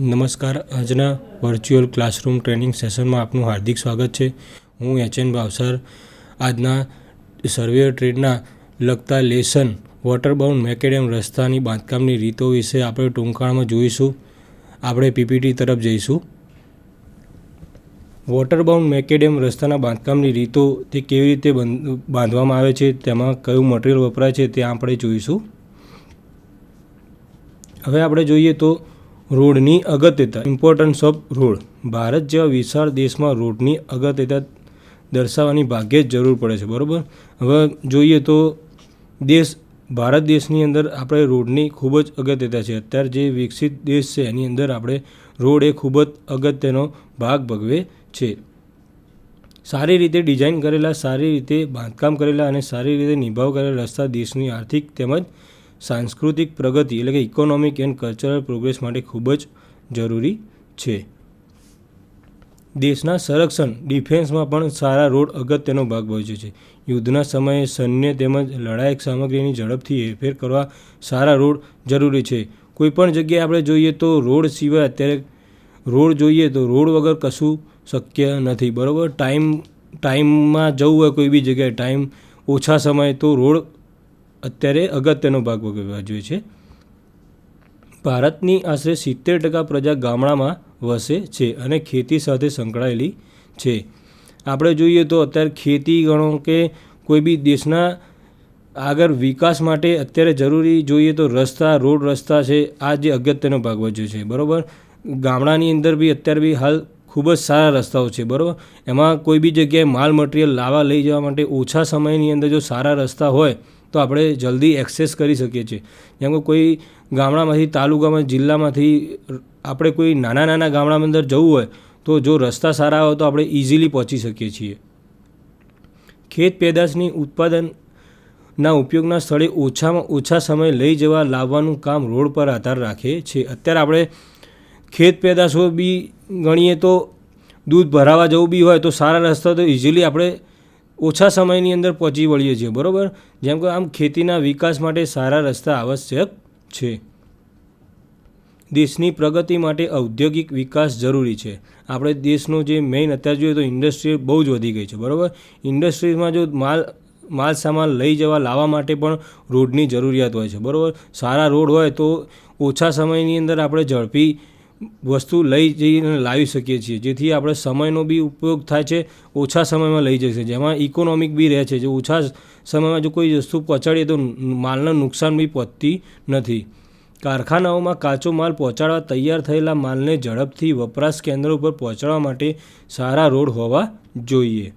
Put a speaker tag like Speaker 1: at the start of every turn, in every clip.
Speaker 1: નમસ્કાર. આજના virtual classroom training સેશનમાં આપનું હાર્દિક સ્વાગત છે. હું એચ એન ભાવસર. આજના સર્વેયર ટ્રેડના લગતા લેસન વોટરબાઉન્ડ મેકેડેમ રસ્તાની બાંધકામની રીતો વિશે આપણે ટૂંકાણમાં જોઈશું. આપણે પીપીટી તરફ જઈશું. વોટરબાઉન્ડ મેકેડેમ રસ્તાના બાંધકામની રીતો તે કેવી રીતે બંધ, બાંધવામાં આવે છે, તેમાં કયું મટીરિયલ વપરાય છે તે આપણે જોઈશું. હવે આપણે જોઈએ તો રોડની અગત્યતા. ઇમ્પોર્ટન્સ ઓફ રોડ ભારત જેવા વિશાળ દેશમાં રોડની અગત્યતા દર્શાવવાની ભાગ્યે જ જરૂર પડે છે, બરાબર? હવે જોઈએ તો દેશ, ભારત દેશની અંદર આપણે રોડની ખૂબ જ અગત્યતા છે. અત્યારે જે વિકસિત દેશ છે, એની અંદર આપણે રોડ એ ખૂબ જ અગત્યનો ભાગ ભગવે છે. સારી રીતે ડિઝાઇન કરેલા, સારી રીતે બાંધકામ કરેલા અને સારી રીતે નિભાવ કરેલા રસ્તા દેશની આર્થિક તેમજ સાંસ્કૃતિક પ્રગતિ એટલે કે ઇકોનોમિક એન્ડ કલ્ચરલ પ્રોગ્રેસ માટે ખૂબ જ જરૂરી છે. દેશના સંરક્ષણ ડિફેન્સમાં પણ સારા રોડ અગત્યનો ભાગ ભજવે છે. યુદ્ધના સમયે સૈન્ય તેમજ લડાયક સામગ્રીની ઝડપથી હેરફેર કરવા સારા રોડ જરૂરી છે. કોઈપણ જગ્યાએ આપણે જોઈએ તો રોડ સિવાય અત્યારે રોડ જોઈએ તો રોડ વગર કશું શક્ય નથી. બરાબર? ટાઈમ, ટાઈમમાં જવું હોય કોઈ બી જગ્યાએ, ટાઈમ ઓછા સમયે તો રોડ અત્યારે અગત્યનો ભાગ ભજવે છે. ભારતની આશરે સિત્તેર ટકા પ્રજા ગામડામાં વસે છે અને ખેતી સાથે સંકળાયેલી છે. આપણે જોઈએ તો અત્યારે ખેતી ગણો કે કોઈ બી દેશના આગળ વિકાસ માટે અત્યારે જરૂરી જોઈએ તો રસ્તા, રોડ રસ્તા છે, આ જે અગત્યનો ભાગ ભજવે છે. બરાબર? ગામડાની અંદર બી અત્યારે બી હાલ ખૂબ જ સારા રસ્તાઓ છે, બરાબર? એમાં કોઈ બી જગ્યાએ માલ મટીરિયલ લાવવા લઈ જવા માટે ઓછા સમયની અંદર જો સારા રસ્તા હોય તો આપણે જલ્દી એક્સેસ કરી શકીએ છીએ. જેમ કે કોઈ ગામડામાંથી, તાલુકામાં, જિલ્લામાંથી આપણે કોઈ નાના નાના ગામડામાં અંદર જવું હોય, તો જો રસ્તા સારા હોય તો આપણે ઇઝીલી પહોંચી શકીએ છીએ. ખેત પેદાશની ઉત્પાદનના ઉપયોગના સ્થળે ઓછામાં ઓછા સમય લઈ જવા લાવવાનું કામ રોડ પર આધાર રાખે છે. અત્યારે આપણે ખેત પેદાશો બી ગણીએ તો દૂધ ભરાવા જવું બી હોય તો સારા રસ્તા તો ઇઝીલી આપણે ઓછા સમયની અંદર પહોંચી વળીએ છીએ, બરાબર? જેમ કે આમ ખેતીના વિકાસ માટે સારા રસ્તા આવશ્યક છે. દેશની પ્રગતિ માટે ઔદ્યોગિક વિકાસ જરૂરી છે. આપણે દેશનો જે મેઇન અત્યારે જોઈએ તો ઇન્ડસ્ટ્રી બહુ જ વધી ગઈ છે, બરાબર? ઇન્ડસ્ટ્રીઝમાં જો માલ માલ સામાન લઈ જવા, લાવવા માટે પણ રોડની જરૂરિયાત હોય છે, બરાબર? સારા રોડ હોય તો ઓછા સમયની અંદર આપણે ઝડપી વસ્તુ લઈ જઈને લાવી શકીએ છીએ, જેથી આપણે સમયનો બી ઉપયોગ થાય છે, ઓછા સમયમાં લઈ જશે જેમાં ઇકોનોમિક બી રહે છે, જે ઓછા સમયમાં જો કોઈ વસ્તુ પહોંચાડીએ તો માલને નુકસાન બી પહોંચતી નથી. કારખાનાઓમાં કાચો માલ પહોંચાડવા તૈયાર થયેલા માલને ઝડપથી વપરાશ કેન્દ્રો ઉપર પહોંચાડવા માટે સારા રોડ હોવા જોઈએ.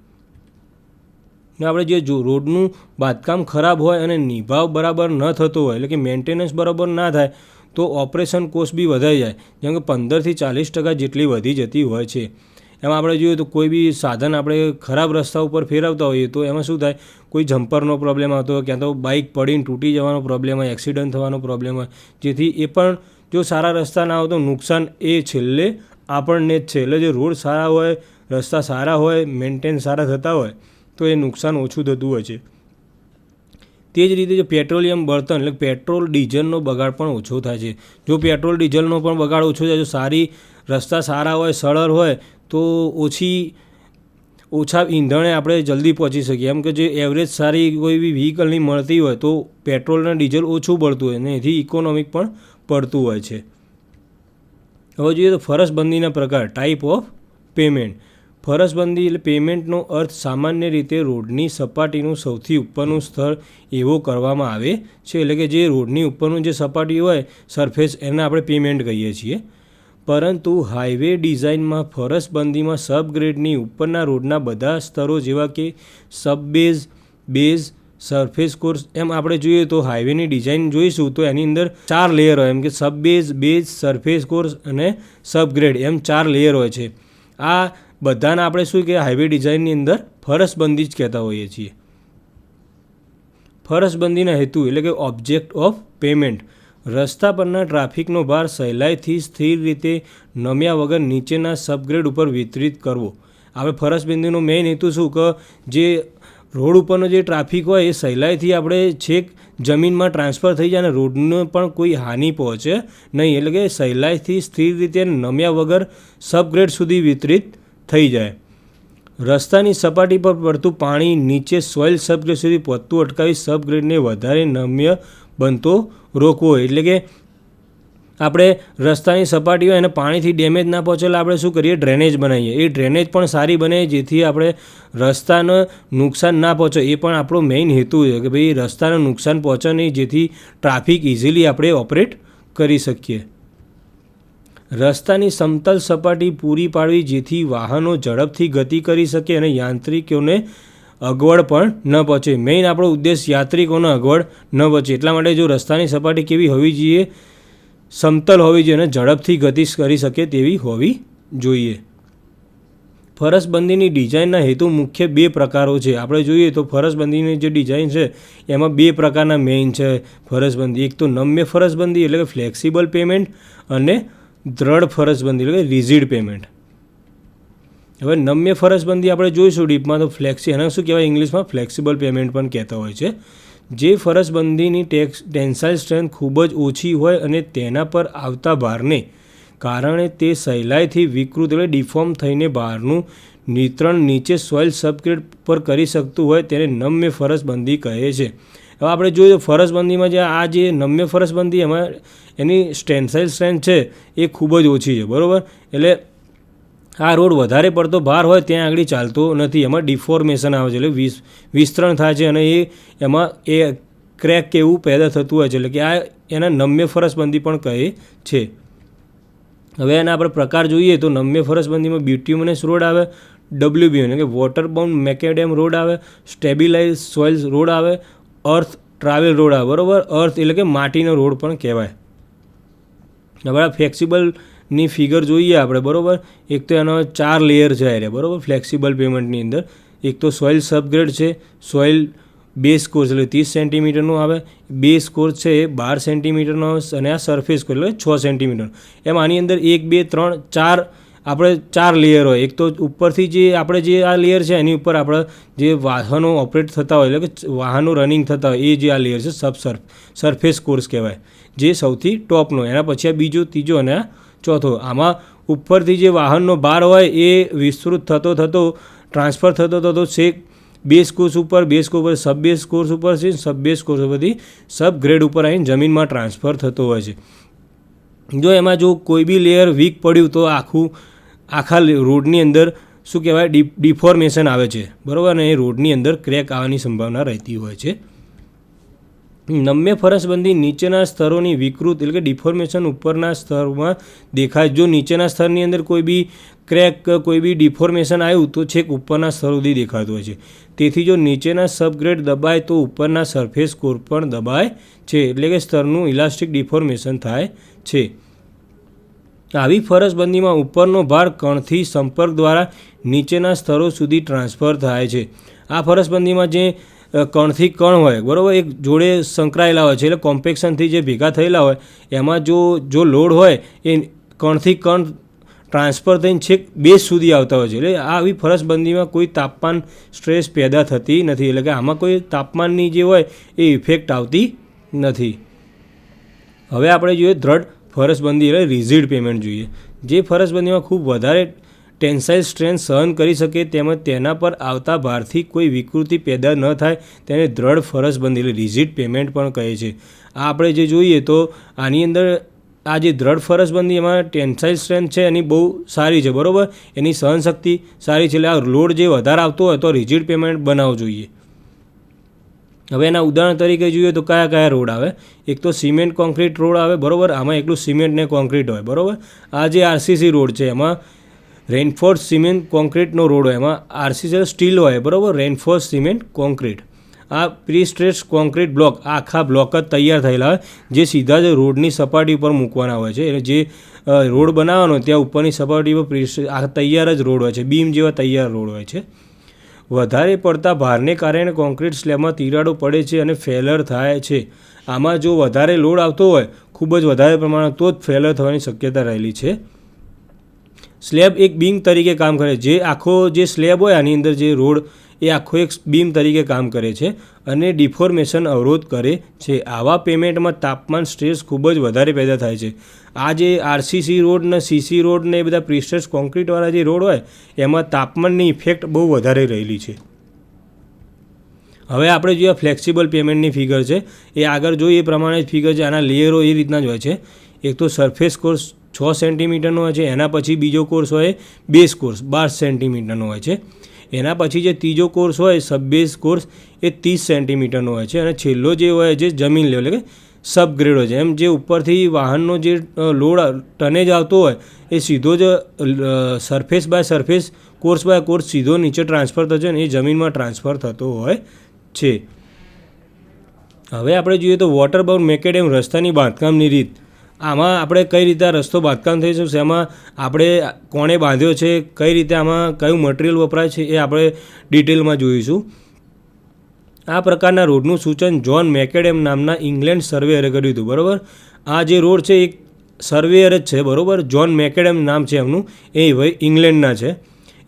Speaker 1: ને આપણે જે જો રોડનું બાંધકામ ખરાબ હોય અને નિભાવ બરાબર ન થતો હોય, એટલે કે મેન્ટેનન્સ બરાબર ના થાય તો ઓપરેશન કોસ્ટ બી વધારી જાય. જેમ કે પંદરથી ચાલીસ ટકા જેટલી વધી જતી હોય છે. એમાં આપણે જોઈએ તો કોઈ બી સાધન આપણે ખરાબ રસ્તા ઉપર ફેરવતા હોઈએ તો એમાં શું થાય? કોઈ જમ્પરનો પ્રોબ્લેમ આવતો હોય, ક્યાં તો બાઇક પડીને તૂટી જવાનો પ્રોબ્લેમ હોય એક્સિડન્ટ થવાનો પ્રોબ્લેમ હોય. જેથી એ પણ જો સારા રસ્તા ના હોય તો નુકસાન એ છેલ્લે આપણને જ છે. એટલે જે રોડ સારા હોય, રસ્તા સારા હોય મેન્ટેન સારા થતા હોય, તો એ નુકસાન ઓછું થતું હોય છે. તે જ રીતે જો પેટ્રોલિયમ બળતણ એટલે પેટ્રોલ ડીઝલનો બગાડ પણ ઓછો થાય છે. જો પેટ્રોલ ડીઝલનો પણ બગાડ ઓછો થાય, જો સારી રસ્તા સારા હોય, સરળ હોય, તો ઓછી ઓછા ઈંધણે આપણે જલ્દી પહોંચી શકીએ. એમ કે જે એવરેજ સારી કોઈ બી વ્હીકલની મળતી હોય, તો પેટ્રોલ અને ડીઝલ ઓછું પડતું હોય અને એથી ઇકોનોમિક પણ પડતું હોય છે. હવે જોઈએ તો ફરસબંધીના પ્રકાર ટાઈપ ઓફ પેમેન્ટ ફરસબંધી એટલે પેમેન્ટનો અર્થ સામાન્ય રીતે રોડની સપાટીનું સૌથી ઉપરનું સ્થળ એવો કરવામાં આવે છે. એટલે કે જે રોડની ઉપરનું જે સપાટી હોય, સરફેસ એને આપણે પેમેન્ટ કહીએ છીએ. પરંતુ હાઈવે ડિઝાઇનમાં ફરસબંધીમાં સબગ્રેડની ઉપરના રોડના બધા સ્તરો જેવા કે સબબેઝ, બેઝ, સરફેસ કોર્સ, એમ આપણે જોઈએ તો હાઈવેની ડિઝાઇન જોઈશું તો એની અંદર ચાર લેયર હોય, એમ કે સબબેઝ, બેઝ, સરફેસ કોર્સ અને સબગ્રેડ, એમ ચાર લેયર હોય છે. આ બધાને આપણે શું કે હાઈવે ડિઝાઇનની અંદર ફરસબંધી જ કહેતા હોઈએ છીએ. ફરસબંધીના હેતુ એટલે કે ઓબ્જેક્ટ ઓફ પેમેન્ટ રસ્તા પરના ટ્રાફિકનો ભાર સહેલાઈથી સ્થિર રીતે નમ્યા વગર નીચેના સબગ્રેડ ઉપર વિતરિત કરવો. આપણે ફરસબંધીનો મેઇન હેતુ શું? કે જે રોડ ઉપરનો જે ટ્રાફિક હોય એ સહેલાઈથી આપણે છેક જમીનમાં ટ્રાન્સફર થઈ જાય અને રોડને પણ કોઈ હાનિ પહોંચે નહીં. એટલે કે સહેલાઈથી સ્થિર રીતે નમ્યા વગર સબગ્રેડ સુધી વિતરિત થઈ જાય. રસ્તાની સપાટી પર પડતું પાણી નીચે સોઇલ સબગ્રેડ સુધી પહોંચતું અટકાવી સબગ્રેડને વધારે નમ્ય બનતો રોકવો. એટલે કે આપણે રસ્તાની સપાટી હોય અને પાણીથી ડેમેજ ના પહોંચેલા આપણે શું કરીએ? ડ્રેનેજ બનાવીએ. એ ડ્રેનેજ પણ સારી બને જેથી આપણે રસ્તાને નુકસાન ના પહોંચે. એ પણ આપણો મેઇન હેતુ છે કે ભાઈ રસ્તાને નુકસાન પહોંચે નહીં જેથી ટ્રાફિક ઇઝીલી આપણે ઓપરેટ કરી શકીએ. રસ્તાની સમતલ સપાટી પૂરી પાડવી જેથી વાહનો ઝડપથી ગતિ કરી શકે અને યાંત્રિકોને અગવડ પણ ન પહોંચે. મેઇન આપણો ઉદ્દેશ યાત્રિકોને અગવડ ન પહોંચે. એટલા માટે જો રસ્તાની સપાટી કેવી હોવી જોઈએ, સમતલ હોવી જોઈએ અને ઝડપથી ગતિ કરી શકે તેવી હોવી જોઈએ. ફરસબંધીની ડિઝાઇનના હેતુ મુખ્ય બે પ્રકારો છે. આપણે જોઈએ તો ફરસબંધીની જે ડિઝાઇન છે, એમાં બે પ્રકારના મેઇન છે ફરસબંધી. એક તો નમ્ય ફરસબંધી એટલે કે ફ્લેક્સિબલ પેમેન્ટ અને દ્રઢ ફરસબંધી એટલે કે રિઝિડ પેમેન્ટ. હવે નમ્ય ફરસબંધી આપણે જોઈશું ડીપમાં તો ફ્લેક્સી, એના શું કહેવાય ઇંગ્લિશમાં? ફ્લેક્સિબલ પેમેન્ટ પણ કહેતા હોય છે. જે ફરજબંધીની ટેક્સ, ટેન્સાઇલ સ્ટ્રેન્થ ખૂબ જ ઓછી હોય અને તેના પર આવતા ભારને કારણે તે સહેલાઈથી વિકૃત એટલે ડિફોર્મ થઈને બહારનું નિતરણ નીચે સોઇલ સબક્રેટ પર કરી શકતું હોય તેને નમ્ય ફરસબંધી કહે છે. હવે આપણે જોઈએ તો ફરસબંધીમાં જે આ જે નમ્ય ફરસબંધી એમાં એની સ્ટેન્સાઇલ સ્ટ્રેન્થ છે, એ ખૂબ જ ઓછી છે, બરાબર? એટલે આ રોડ વધારે પડતો ભાર હોય ત્યાં આગળ ચાલતો નથી, એમાં ડિફોર્મેશન આવે છે, એટલે વિસ, વિસ્તરણ થાય છે અને એ, એમાં એ ક્રેક કે એવું પેદા થતું હોય છે, એટલે કે આ એના નમ્ય ફરસબંધી પણ કહે છે. હવે એના આપણે પ્રકાર જોઈએ તો નમ્ય ફરસબંધીમાં બ્યુટ્યુમનસ રોડ આવે ડબલ્યુબી એટલે કે વોટર બાઉન્ડ મેકેડેમ રોડ આવે સ્ટેબિલાઇઝ સોઇલ્સ રોડ આવે અર્થ ટ્રાવેલ રોડ આવે, બરાબર? અર્થ એટલે કે માટીનો રોડ પણ કહેવાય. આ ફ્લેક્સિબલની ફિગર જોઈએ આપણે, બરાબર? એક તો એનો ચાર લેયર છે અરે બરાબર? ફ્લેક્સિબલ પેમેન્ટની અંદર. એક તો સોઇલ સબગ્રેડ છે સોઇલ બે કોર્સ એટલે ત્રીસ સેન્ટીમીટરનું આવે. બે કોર્સ છે એ બાર સેન્ટીમીટરનો અને આ સરફેસ કોર્સ એટલે છ સેન્ટીમીટર. એમ આની અંદર એક, બે, ત્રણ, ચાર, આપણે ચાર લેયર હોય. એક તો ઉપરથી જે આપણે જે આ લેયર છે, એની ઉપર આપણે જે વાહનો ઓપરેટ થતા હોય, એટલે કે વાહનો રનિંગ થતા હોય, એ જે આ લેયર છે સબ સર્ફ સરફેસ કોર્સ કહેવાય. જે સૌથી ટોપનો, એના પછી આ બીજો, ત્રીજો અને આ ચોથો. આમાં ઉપરથી જે વાહનનો ભાર હોય એ વિસ્તૃત થતો થતો, ટ્રાન્સફર થતો થતો છેક બેઝ કોર્સ ઉપર, બેઝ કોર્સ ઉપર સબ બેઝ કોર્સ ઉપર છે સબ બેઝ કોર્સ ઉપરથી સબ ગ્રેડ ઉપર આવીને જમીનમાં ટ્રાન્સફર થતો હોય છે. જો એમાં જો કોઈ બી લેયર વીક પડ્યું તો આખું, આખા રોડની અંદર શું કહેવાય ડિફોર્મેશન આવે છે. બરાબર? અને એ રોડની અંદર ક્રેક આવવાની સંભાવના રહેતી હોય છે. નમ્ય ફરસબંધી નીચેના સ્તરોની વિકૃત એટલે કે ડિફોર્મેશન ઉપરના સ્તરમાં દેખાય. જો નીચેના સ્તરની અંદર કોઈ બી ક્રેક કોઈ બી ડિફોર્મેશન આવ્યું, તો છેક ઉપરના સ્તર સુધી દેખાતું હોય છે. તેથી જો નીચેના સબગ્રેડ દબાય, તો ઉપરના સરફેસ કોર પણ દબાય છે. એટલે કે સ્તરનું ઇલાસ્ટિક ડિફોર્મેશન થાય છે. આવી ફરસબંધીમાં ઉપરનો ભાર કણથી સંપર્ક દ્વારા નીચેના સ્તરો સુધી ટ્રાન્સફર થાય છે. આ ફરસબંધીમાં જે કણથી કણ હોય, બરાબર? એક જોડે સંકળાયેલા હોય છે, એટલે કોમ્પેક્શનથી જે ભેગા થયેલા હોય, એમાં જો જો લોડ હોય, એ કણથી કણ ટ્રાન્સફર થઈને છેક બેઝ સુધી આવતા હોય છે. એટલે આવી ફરસબંધીમાં કોઈ તાપમાન સ્ટ્રેસ પેદા થતી નથી. એટલે કે આમાં કોઈ તાપમાનની જે હોય, એ ઇફેક્ટ આવતી નથી. હવે આપણે જોઈએ દ્રઢ ફરસબંધી એટલે રિઝિડ પેમેન્ટ જોઈએ. જે ફરસબંધીમાં ખૂબ વધારે ટેન્સાઇલ સ્ટ્રેન્થ સહન કરી શકે તેમજ તેના પર આવતા ભારથી કોઈ વિકૃતિ પેદા ન થાય તેને દ્રઢ ફરજ એટલે રિઝિટ પેમેન્ટ પણ કહે છે. આ આપણે જે જોઈએ તો આની અંદર આ જે દ્રઢ ફરસબંધી એમાં ટેન્સાઇલ સ્ટ્રેન્થ છે એની બહુ સારી છે, બરાબર? એની સહનશક્તિ સારી છે એટલે આ લોડ જે વધારે આવતો હોય તો રિઝિડ પેમેન્ટ બનાવવું જોઈએ. હવે એના ઉદાહરણ તરીકે જોઈએ તો કયા કયા રોડ આવે? એક તો સિમેન્ટ કોન્ક્રીટ રોડ આવે, બરાબર? આમાં એકલું સિમેન્ટ ને કોન્ક્રીટ હોય, બરાબર? આ જે આરસીસી રોડ છે એમાં રેનફોર્સ સિમેન્ટ કોન્ક્રીટનો રોડ હોય એમાં. આરસીસી સ્ટીલ હોય, બરાબર? રેનફોર્સ સિમેન્ટ કોન્ક્રીટ આ પ્રી સ્ટ્રેસ કોન્ક્રીટ બ્લોક આખા બ્લોક જ તૈયાર થયેલા હોય, જે સીધા જ રોડની સપાટી ઉપર મૂકવાના હોય છે. એટલે જે રોડ બનાવવાનો ત્યાં ઉપરની સપાટી પર પ્રી આ તૈયાર જ રોડ હોય છે. બીમ જેવા તૈયાર રોડ હોય છે. વધારે પડતા ભારને કારણે કોન્ક્રીટ સ્લેબમાં તિરાડો પડે છે અને ફેલર થાય છે. આમાં જો વધારે લોડ આવતો હોય, ખૂબ જ વધારે પ્રમાણમાં, તો જ ફેલર થવાની શક્યતા રહેલી છે. સ્લેબ એક બીમ તરીકે કામ કરે જે આખો જે સ્લેબ હોય આની અંદર જે રોડ, એ આખો એક બીમ તરીકે કામ કરે છે અને ડિફોર્મેશન અવરોધ કરે છે. આવા પેમેન્ટમાં તાપમાન, સ્ટ્રેસ ખૂબ જ વધારે પેદા થાય છે. આ જે આરસીસી રોડ ને સીસી રોડ ને એ બધા પ્રિસ્ટર્સ કોન્ક્રીટવાળા જે રોડ હોય, એમાં તાપમાનની ઇફેક્ટ બહુ વધારે રહેલી છે. હવે આપણે જોઈએ ફ્લેક્સિબલ પેમેન્ટની ફિગર છે. એ આગળ જોઈએ એ પ્રમાણે જ ફિગર છે. આના લેયરો એ રીતના જ હોય છે. એક તો સરફેસ કોર્સ છ સેન્ટીમીટરનો હોય છે, એના પછી બીજો કોર્સ હોય બેઝ કોર્સ, બાર સેન્ટીમીટરનો હોય છે. એના પછી જે ત્રીજો કોર્સ હોય સબ બેઝ કોર્સ, એ ત્રીસ સેન્ટીમીટરનો હોય છે. અને છેલ્લો જે હોય છે, જમીન લેવલ, એટલે કે સબગ્રેડ હોય છે. એમ જે ઉપરથી વાહનનો જે લોડ ટનેજ આવતો હોય, એ સીધો જ surface by surface course by course સીધો નીચે ટ્રાન્સફર થશે અને એ જમીનમાં ટ્રાન્સફર થતો હોય છે. હવે આપણે જોઈએ તો વોટર બાઉન્ડ મેકેડેમ રસ્તાની બાંધકામની રીત. આમાં આપણે કઈ રીતે રસ્તો બાંધકામ થઈ શકશે? એમાં આપણે કોણે બાંધ્યો છે? કઈ રીતે આમાં કયું મટીરિયલ વપરાય છે એ આપણે ડિટેલમાં જોઈશું. આ પ્રકારના રોડનું સૂચન જ્હોન મેકેડેમ નામના ઇંગ્લેન્ડ સર્વેયરે કર્યું હતું, બરાબર? આ જે રોડ છે એ સર્વેયર જ છે, બરાબર? જ્હોન મેકેડેમ નામ છે એમનું. એ ભાઈ ઇંગ્લેન્ડના છે.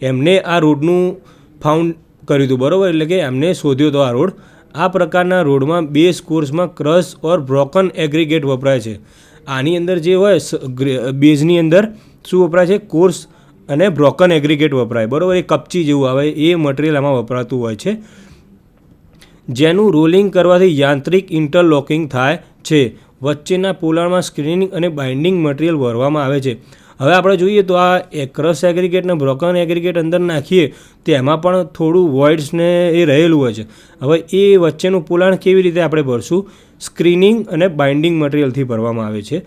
Speaker 1: એમને આ રોડનું ફાઉન્ડ કર્યું હતું, બરાબર? એટલે કે એમને શોધ્યો હતો આ રોડ. આ પ્રકારના રોડમાં બેઝ કોર્સમાં ક્રશ ઓર બ્રોકન એગ્રીગેટ વપરાય છે. આની અંદર જે હોય બેઝની અંદર શું વપરાય છે? કોર્સ અને બ્રોકન એગ્રીગેટ વપરાય. બરાબર? એ કપચી જેવું આવે. એ મટીરિયલ આમાં વપરાતું હોય છે. જેનું રોલિંગ કરવાથી યાંત્રિક ઇન્ટરલોકિંગ થાય છે. વચ્ચેના પોલાણમાં સ્ક્રીનિંગ અને બાઇન્ડિંગ મટીરિયલ ભરવામાં આવે છે. હવે આપણે જોઈએ તો આ એક્રસ ક્રશ બ્રોકન એગ્રીગેટ અંદર નાખીએ, તો એમાં પણ થોડું વોઇડ્સને એ રહેલું હોય છે. હવે એ વચ્ચેનું પોલાણ કેવી રીતે આપણે ભરશું? સ્ક્રીનિંગ અને બાઇન્ડિંગ મટીરિયલથી ભરવામાં આવે છે.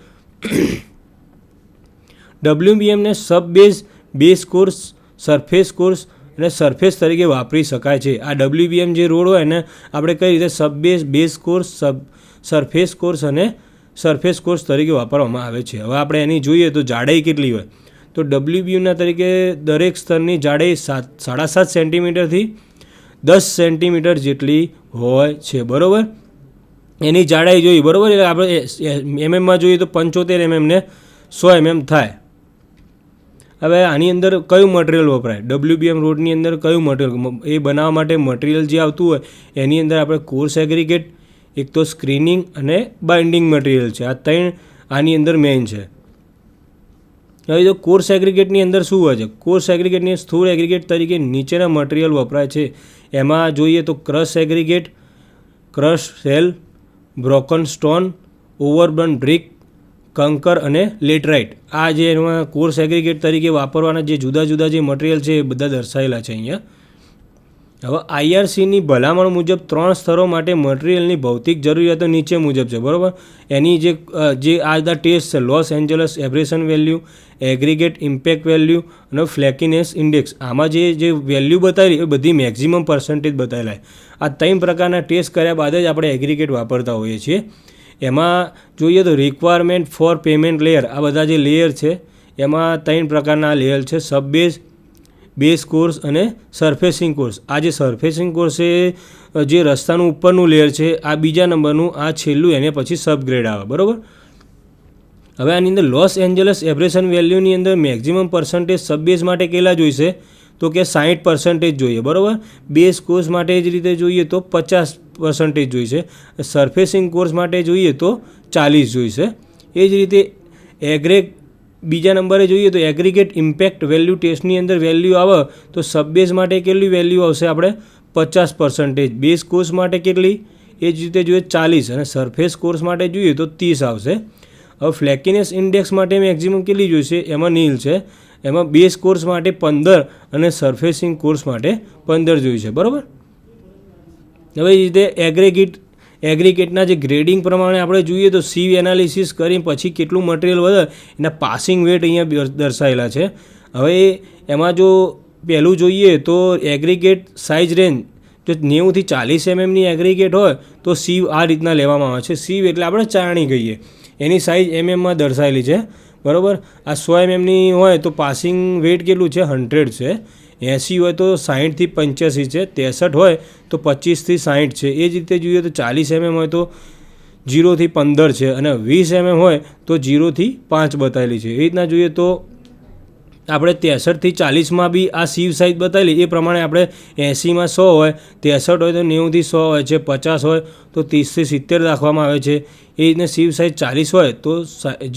Speaker 1: ડબ્લ્યુબીએમને sub base base course surface course અને સરફેસ તરીકે વાપરી શકાય છે. આ ડબ્લ્યુબીએમ જે રોડ હોય એને આપણે કઈ રીતે sub base base course sub surface course અને સરફેસ કોર્સ તરીકે વાપરવામાં આવે છે. હવે આપણે એની જોઈએ તો જાડાઈ કેટલી હોય? તો ડબલ્યુબીયુના તરીકે દરેક સ્તરની જાડાઈ સાત સાડા સાત સેન્ટીમીટરથી દસ સેન્ટીમીટર જેટલી હોય છે. બરાબર? એની જાડાઈ જોઈએ, બરાબર? એટલે આપણે એમએમમાં જોઈએ તો પંચોતેર એમએમ ને સો એમએમ થાય. હવે આની અંદર કયું મટીરિયલ વપરાય? ડબલ્યુબીએમ રોડની અંદર કયું મટીરિયલ એ બનાવવા માટે મટીરિયલ જે આવતું હોય, એની અંદર આપણે કોર્સ એગ્રીગેટ એક તો સ્ક્રીનિંગ અને બાઇન્ડિંગ મટીરિયલ છે. આ ત્રણ આની અંદર મેઇન છે. હવે જો કોર્સ એગ્રીગેટની અંદર શું હોય છે? કોર્સ એગ્રીગેટની સ્થૂળ એગ્રીગેટ તરીકે નીચેના મટીરિયલ વપરાય છે. એમાં જોઈએ તો crush aggregate crush cell broken stone ઓવરબર્ન brick કંકર અને લેટરાઇટ આ જે એમાં કોર્સ એગ્રીગેટ તરીકે વાપરવાના જે જુદા જુદા જે મટીરિયલ છે એ બધા દર્શાવેલા છે અહીંયા. હવે આઈઆરસીની ભલામણ મુજબ ત્રણ સ્તરો માટે મટીરિયલની ભૌતિક જરૂરિયાતો નીચે મુજબ છે, બરાબર? એની જે જે આ બધા ટેસ્ટ છે, Los Angeles abrasion value, aggregate impact value અને ફ્લેકીનેસ ઇન્ડેક્સ. આમાં જે જે વેલ્યુ બતાવી એ બધી મેક્ઝિમમ પર્સન્ટેજ બતાવેલા આ ત્રણ પ્રકારના ટેસ્ટ કર્યા બાદ જ આપણે એગ્રીગેટ વાપરતા હોઈએ છીએ. એમાં જોઈએ તો રિક્વાયરમેન્ટ ફોર પેમેન્ટ લેયર આ બધા જે લેયર છે, એમાં ત્રણ પ્રકારના લેયર છે. સબ બેઝ બેઝ કોર્સ અને સરફેસિંગ કોર્સ. આ જે સરફેસિંગ કોર્સ છે જે રસ્તાનું ઉપરનું લેયર છે, આ બીજા નંબરનું, આ છેલ્લું એને પછી સબગ્રેડ આવે. બરાબર? હવે આની અંદર લોસ એન્જલસ એબ્રેશન વેલ્યુની અંદર મેક્ઝિમમ પર્સન્ટેજ સબબેઝ માટે કેટલા જોઈશે? તો કે સાહીઠ પર્સન્ટેજ જોઈએ. બરાબર? બેઝ કોર્સ માટે જ રીતે જોઈએ તો પચાસ પર્સન્ટેજ જોઈશે. સરફેસિંગ કોર્સ માટે જોઈએ તો ચાલીસ જોઈશે. એ જ રીતે એગ્રેગ બીજા નંબરે જોઈએ તો એગ્રીગેટ ઇમ્પેક્ટ વેલ્યુ ટેસ્ટની અંદર વેલ્યુ આવે તો સબબેઝ માટે કેટલી વેલ્યુ આવશે આપણે? પચાસ પર્સન્ટેજ બેઝ કોર્સ માટે કેટલી? એ જ રીતે જોઈએ ચાલીસ અને સરફેસ કોર્સ માટે જોઈએ તો ત્રીસ આવશે. હવે ફ્લેકીનેસ ઇન્ડેક્સ માટે મેક્ઝિમમ કેટલી જોઈશે? એમાં નીલ છે. એમાં બેઝ કોર્સ માટે પંદર અને સરફેસિંગ કોર્સ માટે પંદર જોઈશે. બરાબર? હવે એ રીતે એગ્રેગેટ એગ્રીગેટના જે ગ્રેડિંગ પ્રમાણે આપણે જોઈએ તો સીવ એનાલિસિસ કરી પછી કેટલું મટીરિયલ વધે, એના પાસિંગ વેટ અહીંયા દર- દર્શાવેલા છે. હવે એમાં જો પહેલું જોઈએ તો એગ્રીગેટ સાઇઝ રેન્જ જો નેવુંથી ચાલીસ એમએમની એગ્રીગેટ હોય તો સીવ આ રીતના લેવામાં આવે છે. સીવ એટલે આપણે ચારણી કહીએ. એની સાઇઝ એમએમમાં દર્શાવેલી છે. બરાબર? આ સો એમએમની હોય તો પાસિંગ વેટ કેટલું છે? હંડ્રેડ છે. એંસી હોય તો સાહીઠથી પંચ્યાસી છે, ત્રેસઠ હોય તો પચીસથી સાહીઠ છે. એ જ રીતે જોઈએ તો ચાલીસ એમએમ હોય તો જીરોથી પંદર છે અને વીસ એમએમ હોય તો જીરોથી પાંચ બતાવેલી છે. એ રીતના જોઈએ તો આપણે ત્રેસઠથી ચાલીસમાં બી આ સીવ સાઇઝ બતાવેલી. એ પ્રમાણે આપણે એંસીમાં સો હોય, ત્રેસઠ હોય તો નેવુંથી સો હોય છે, પચાસ હોય તો ત્રીસથી સિત્તેર રાખવામાં આવે છે. એ રીતને સીવ સાઇઝ ચાલીસ હોય તો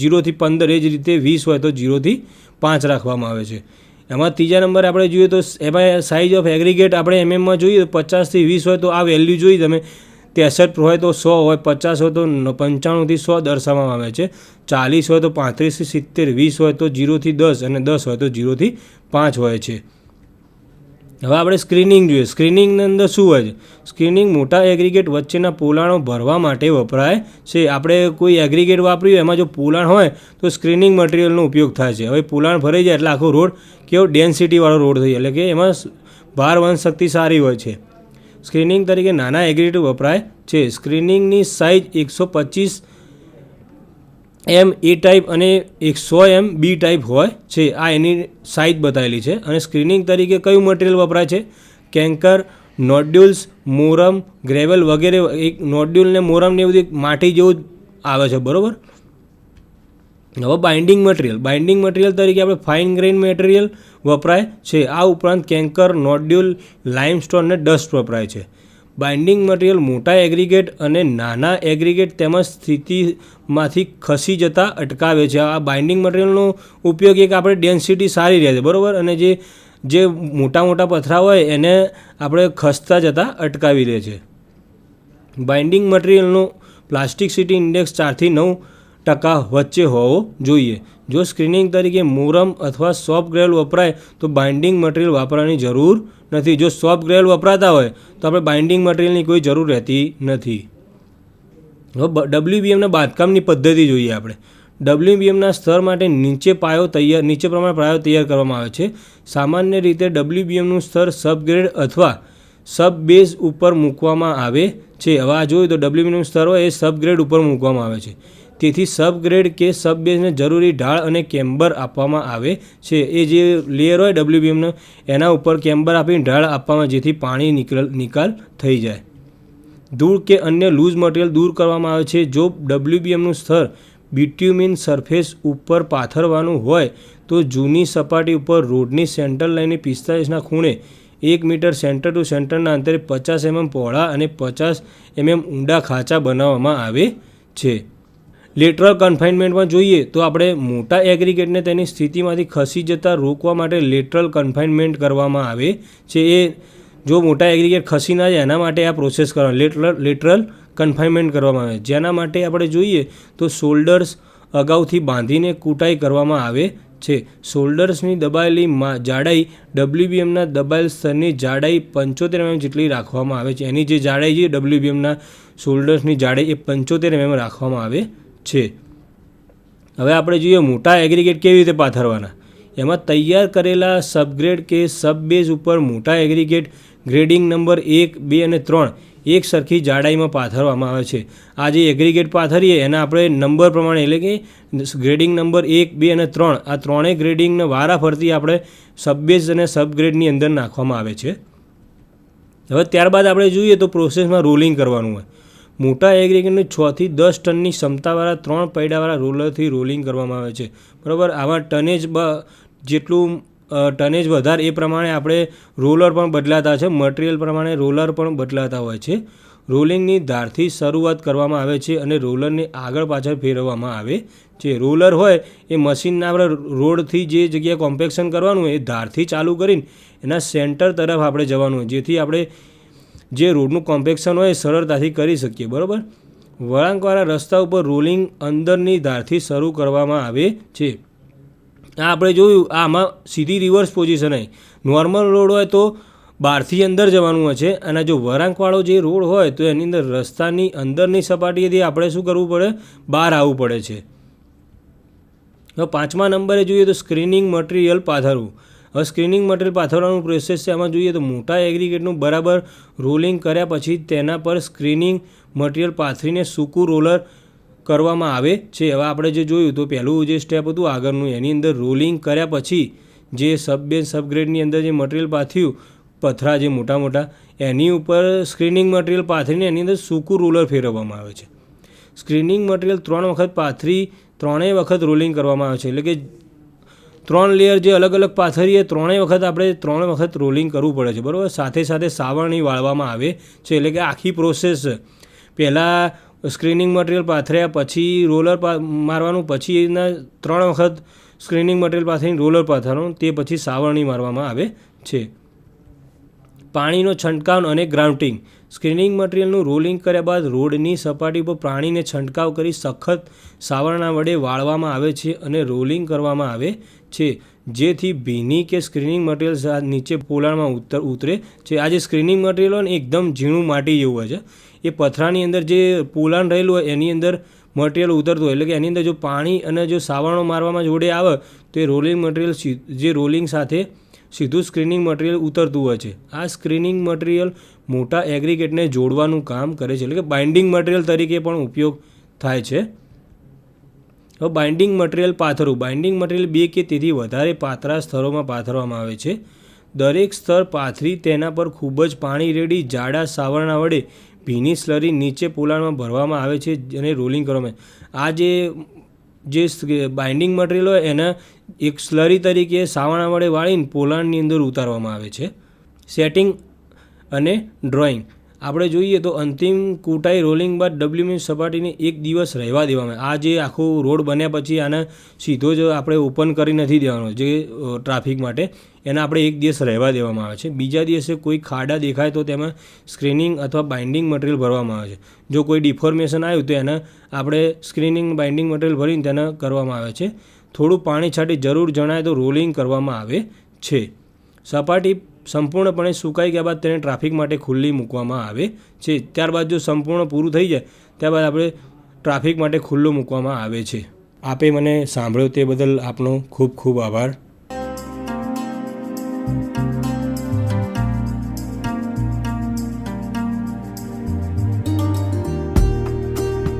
Speaker 1: જીરોથી પંદર, એ જ રીતે વીસ હોય તો જીરોથી પાંચ રાખવામાં આવે છે. એમાં ત્રીજા નંબર આપણે જોઈએ તો એમાં સાઇઝ ઓફ એગ્રીગેટ આપણે એમએમમાં જોઈએ તો પચાસથી વીસ હોય તો આ વેલ્યુ જોઈ તમે. ત્રેસઠ હોય તો સો હોય, પચાસ હોય તો પંચાણુંથી સો દર્શાવવામાં આવે છે. ચાલીસ હોય તો પાંત્રીસથી સિત્તેર, વીસ હોય તો જીરોથી દસ અને દસ હોય તો જીરોથી પાંચ હોય છે. હવે આપણે સ્ક્રીનિંગ જોઈએ. સ્ક્રીનિંગની અંદર શું હોય છે? સ્ક્રીનિંગ મોટા એગ્રીગેટ વચ્ચેના પોલાણો ભરવા માટે વપરાય છે. આપણે કોઈ એગ્રીગેટ વાપર્યું એમાં જો પોલાણ હોય તો સ્ક્રીનિંગ મટીરિયલનો ઉપયોગ થાય છે. હવે પોલાણ ભરાઈ જાય એટલે આખો રોડ કેવો ડેન્સિટીવાળો રોડ થઈ એટલે કે એમાં ભાર વહન શક્તિ સારી હોય છે. સ્ક્રીનિંગ તરીકે નાના એગ્રીગેટ વપરાય છે. સ્ક્રીનિંગની સાઇઝ એકસો પચીસ એમ એ ટાઈપ અને એકસો એમ બી ટાઈપ હોય છે. આ એની સાઇઝ બતાવેલી છે. અને સ્ક્રીનિંગ તરીકે કયું મટીરિયલ વપરાય છે? કેન્કર નોડ્યુલ્સ મોરમ ગ્રેવલ વગેરે, એક નોડ્યુલ ને મોરમ ને એ બધું માટી જેવું જ આવે છે. બરાબર? હવે બાઇન્ડિંગ મટીરિયલ બાઇન્ડિંગ મટીરિયલ તરીકે આપણે ફાઇન ગ્રેઇન મટીરિયલ વપરાય છે. આ ઉપરાંત કેન્કર નોડ્યુલ લાઇમસ્ટોન અને ડસ્ટ વપરાય છે. બાઇન્ડિંગ મટીરિયલ મોટા એગ્રીગેટ અને નાના એગ્રીગેટ તેમજ સ્થિતિમાંથી ખસી જતા અટકાવે છે. આ બાઇન્ડિંગ મટીરિયલનો ઉપયોગ એક આપણે ડેન્સિટી સારી રહે છે, બરાબર? અને જે જે મોટા મોટા પથરા હોય એને આપણે ખસતા જતાં અટકાવી દે છે. બાઇન્ડિંગ મટીરિયલનો પ્લાસ્ટિકસિટી ઇન્ડેક્સ ચારથી નવ ટકા વચ્ચે હોવો જોઈએ. જો સ્ક્રીનિંગ તરીકે મોરમ અથવા સોફ્ટ ગ્રેલ વપરાય, તો બાઇન્ડિંગ મટીરિયલ વાપરવાની જરૂર નથી. જો સોફ્ટ ગ્રેલ વપરાતા હોય, તો આપણે બાઇન્ડિંગ મટીરિયલની કોઈ જરૂર રહેતી નથી. હવે ડબ્લ્યુબીએમના બાંધકામની પદ્ધતિ જોઈએ આપણે. ડબલ્યુબીએમના સ્તર માટે નીચે પાયો તૈયાર, નીચે પ્રમાણે પાયો તૈયાર કરવામાં આવે છે. સામાન્ય રીતે ડબલ્યુબીએમનું સ્તર સબગ્રેડ અથવા સબ બેઝ ઉપર મૂકવામાં આવે છે. હવે આ જોયું તો ડબલ્યુબીએમનું સ્તર હોય એ સબગ્રેડ ઉપર મૂકવામાં આવે છે. તેથી સબગ્રેડ કે સબ બેઝને જરૂરી ઢાળ અને કેમ્બર આપવામાં આવે છે. એ જે લેયર હોય ડબલ્યુબીએમનો, એના ઉપર કેમ્બર આપીને ઢાળ આપવામાં જેથી પાણી નિકલ નિકાલ થઈ જાય. ધૂળ કે અન્ય લૂઝ મટીરિયલ દૂર કરવામાં આવે છે. જો ડબલ્યુબીએમનું સ્તર બિટ્યુમિન સરફેસ ઉપર પાથરવાનું હોય, તો જૂની સપાટી ઉપર રોડની સેન્ટર લઈને પિસ્તાલીસના ખૂણે એક મીટર સેન્ટર ટુ સેન્ટરના અંતરે પચાસ એમએમ પહોળા અને પચાસ એમએમ ઊંડા ખાંચા બનાવવામાં આવે છે. લેટરલ કન્ફાઇનમેન્ટમાં જોઈએ તો આપણે મોટા એગ્રીગેટને તેની સ્થિતિમાંથી ખસી જતાં રોકવા માટે લેટરલ કન્ફાઇનમેન્ટ કરવામાં આવે છે. એ જો મોટા એગ્રીગેટ ખસી ના જાય, એના માટે આ પ્રોસેસ કરવા લેટરલ લેટરલ કન્ફાઇનમેન્ટ કરવામાં આવે. જેના માટે આપણે જોઈએ તો શોલ્ડર્સ અગાઉથી બાંધીને કૂટાઈ કરવામાં આવે છે. શોલ્ડર્સની દબાયેલી જાડાઈ ડબલ્યુબીએમના દબાયેલ સ્તરની જાડાઈ પંચોતેર એમએમ જેટલી રાખવામાં આવે છે. એની જે જાડાઈ છે ડબલ્યુબીએમના શોલ્ડર્સની જાડાઈ એ પંચોતેર એમએમ રાખવામાં આવે છે. હવે આપણે જોઈએ મોટા એગ્રીગેટ કેવી રીતે પાથરવાના. એમાં તૈયાર કરેલા સબગ્રેડ કે સબ બેઝ ઉપર મોટા એગ્રીગેટ ગ્રેડિંગ નંબર એક, બે અને ત્રણ એક સરખી જાડાઈમાં પાથરવામાં આવે છે. આ જે એગ્રીગેટ પાથરીએ એના આપણે નંબર પ્રમાણે એટલે કે ગ્રેડિંગ નંબર એક, બે અને ત્રણ આ ત્રણેય ગ્રેડિંગને વારા ફરતી આપણે સબબેઝ અને સબગ્રેડની અંદર નાખવામાં આવે છે. હવે ત્યારબાદ આપણે જોઈએ તો પ્રોસેસમાં રોલિંગ કરવાનું હોય. મોટા એગ્રીગેટને છથી દસ ટનની ક્ષમતાવાળા ત્રણ પૈડાવાળા રોલરથી રોલિંગ કરવામાં આવે છે. બરાબર? આમાં ટનેજ બ, જેટલું ટનેજ વધારે એ પ્રમાણે આપણે રોલર પણ બદલાતા છે. મટીરિયલ પ્રમાણે રોલર પણ બદલાતા હોય છે. રોલિંગની ધારથી શરૂઆત કરવામાં આવે છે અને રોલરને આગળ પાછળ ફેરવવામાં આવે છે. રોલર હોય એ મશીનના આપણે રોડથી જે જગ્યાએ કોમ્પેક્શન કરવાનું હોય એ ધારથી ચાલુ કરીને એના સેન્ટર તરફ આપણે જવાનું હોય. જેથી આપણે જે રોડનું કોમ્પેક્શન હોય એ સરળતાથી કરી શકીએ, બરાબર? વળાંકવાળા રસ્તા ઉપર રોલિંગ અંદરની ધારથી શરૂ કરવામાં આવે છે. આ આપણે જોયું આમાં સીધી રિવર્સ પોઝિશન આવી નોર્મલ રોડ હોય તો બહારથી અંદર જવાનું હોય છે. અને જો વળાંકવાળો જે રોડ હોય તો એની અંદર રસ્તાની અંદરની સપાટીએથી આપણે શું કરવું પડે? બહાર આવવું પડે છે. હવે પાંચમા નંબરે જોઈએ તો સ્ક્રીનિંગ મટીરિયલ પાથરવું. હવે સ્ક્રીનિંગ મટીરિયલ પાથરવાનું પ્રોસેસ છે. એમાં જોઈએ તો મોટા એગ્રીગેટનું બરાબર રોલિંગ કર્યા પછી તેના પર સ્ક્રીનિંગ મટીરિયલ પાથરીને સૂકું રોલર કરવામાં આવે છે. હવે આપણે જે જોયું તો પહેલું જે સ્ટેપ હતું આગળનું, એની અંદર રોલિંગ કર્યા પછી જે સબ બે સબગ્રેડની અંદર જે મટીરિયલ પાથર્યું, પથરા જે મોટા મોટા, એની ઉપર સ્ક્રીનિંગ મટીરિયલ પાથરીને એની અંદર સૂકું રોલર ફેરવવામાં આવે છે. સ્ક્રીનિંગ મટીરિયલ ત્રણ વખત પાથરી, ત્રણેય વખત રોલિંગ કરવામાં આવે છે. એટલે કે ત્રણ લેયર જે અલગ અલગ પાથરીએ, ત્રણેય વખત આપણે ત્રણ વખત રોલિંગ કરવું પડે છે, બરાબર? સાથે સાથે સાવરણી વાળવામાં આવે છે, એટલે કે આખી પ્રોસેસ પહેલાં સ્ક્રીનિંગ મટીરિયલ પાથર્યા પછી રોલર મારવાનું, પછી એના ત્રણ વખત સ્ક્રીનિંગ મટીરિયલ પાથરીને રોલર પાથરવાનું, તે પછી સાવરણી મારવામાં આવે છે. પાણીનો છંટકાવ અને ગ્રાઉન્ટિંગ સ્ક્રીનિંગ મટીરિયલનું રોલિંગ કર્યા બાદ રોડની સપાટી પર પાણીને છંટકાવ કરી સખત સાવરણા વડે વાળવામાં આવે છે અને રોલિંગ કરવામાં આવે છે, જેથી ભીની કે સ્ક્રીનિંગ મટીરિયલ નીચે પોલાણમાં ઉતર ઉતરે છે. આ જે સ્ક્રીનિંગ મટીરિયલ હોય ને, એકદમ ઝીણું માટી જેવું હોય છે. એ પથરાની અંદર જે પોલાણ રહેલું હોય, એની અંદર મટીરિયલ ઉતરતું હોય. એટલે કે એની અંદર જો પાણી અને જો સાવરણો મારવામાં જોડે આવે, તો એ રોલિંગ મટીરિયલ જે રોલિંગ સાથે સીધું સ્ક્રીનિંગ મટીરિયલ ઉતરતું હોય છે. આ સ્ક્રીનિંગ મટીરિયલ મોટા એગ્રીગેટને જોડવાનું કામ કરે છે. એટલે કે બાઇન્ડિંગ મટીરિયલ તરીકે પણ ઉપયોગ થાય છે. હવે બાઇન્ડિંગ મટીરિયલ પાથરવું. બાઇન્ડિંગ મટીરિયલ બે કે તેથી વધારે પાતળા સ્તરોમાં પાથરવામાં આવે છે. દરેક સ્તર પાથરી તેના પર ખૂબ જ પાણી રેડી, જાડા સાવરણા વડે ભીની સ્લરી નીચે પોલાણમાં ભરવામાં આવે છે અને રોલિંગ કરવામાં આ જે જે બાઇન્ડિંગ મટીરિયલ હોય એના એક સ્લરી તરીકે સાવણા વડે વાળીને પોલાણની અંદર ઉતારવામાં આવે છે. સેટિંગ અને ડ્રોઈંગ આપણે જોઈએ તો અંતિમ કૂટાઈ રોલિંગ બાદ ડબ્લ્યુમી સપાટીને એક દિવસ રહેવા દેવામાં. આ જે આખો રોડ બન્યા પછી આને સીધો જ આપણે ઓપન કરી નથી દેવાનો, જે ટ્રાફિક માટે. એને આપણે એક દિવસ રહેવા દેવામાં આવે છે. બીજા દિવસે કોઈ ખાડા દેખાય તો તેમાં સ્ક્રીનિંગ અથવા બાઇન્ડિંગ મટીરિયલ ભરવામાં આવે છે. જો કોઈ ડિફોર્મેશન આવ્યું તો એને આપણે સ્ક્રીનિંગ બાઇન્ડિંગ મટીરિયલ ભરીને તેને કરવામાં આવે છે. થોડું પાણી છાંટી જરૂર જણાય તો રોલિંગ કરવામાં આવે છે. સપાટી સંપૂર્ણપણે સુકાઈ ગયા બાદ તેને ટ્રાફિક માટે ખુલ્લી મૂકવામાં આવે છે. ત્યારબાદ જો સંપૂર્ણ પૂરું થઈ જાય, ત્યારબાદ આપણે ટ્રાફિક માટે ખુલ્લું મૂકવામાં આવે છે. આપે મને સાંભળ્યો તે બદલ આપનો ખૂબ ખૂબ આભાર.